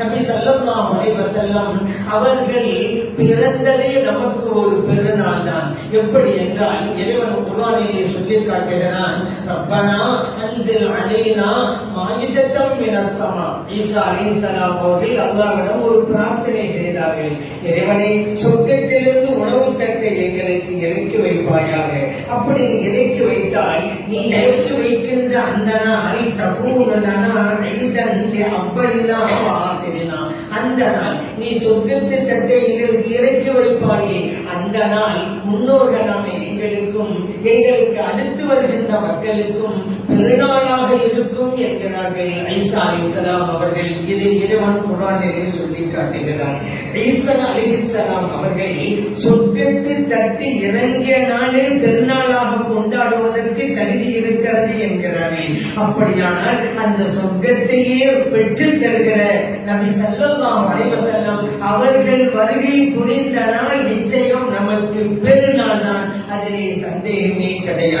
நபி ஸல்லல்லாஹு அலைஹி வஸல்லம் அவர்கள் பிறந்ததே நமக்கு ஒரு பெருநாள் தான் எப்படி என்றால் இறைவன் குர்ஆனிலே சொல்லி காட்டுகிறான் ரப்பனா அன்சில் அலைனா மாயிதத்தம் மினஸ் ஸமா ஈசா அலைஹிஸ்ஸலாம் அவர்கள் அல்லாஹ்விடம் ஒரு பிரார்த்தனை செய்தார்கள். இறைவனை சொர்க்கத்திலிருந்து உணவு தட்டை எங்களுக்கு இறக்கி வைப்பாயாக. அப்படி நீ இறக்கி வைத்தால் நீ இறக்கி வைக்கின்ற அந்த நாள் தபூனலனா ஐதன் அப்படினா அந்த நாள் நீ சொர்க்கத்து தட்டை எங்களுக்கு இறக்கி வைப்பாயே. அந்த நாள் முன்னோர்களான எங்களுக்கும் எங்களுக்கு அடுத்து வருகின்ற மக்களுக்கும் பெருநாளாக இருக்கும் என்கிறார்கள். ஐசா அலிசலாம் அவர்கள் இதை இறைவன் குரானிலே சொல்லி காட்டுகிறார். ஐசா அலிசலாம் அவர்கள் சொர்க்கத்து தட்டு இறங்கிய நாளே பெருநாளாக கொண்டாடுவதற்கு அப்படியானால் அந்த சொர்க்கத்தையே பெற்று தருகிற நபி செல்லம் அலைஹி வஸல்லம் அவர்கள் வருகை புரிந்த நாள் நிச்சயம் நமக்கு பெருநாள் தான் அதிலே சந்தேகமே கிடையாது.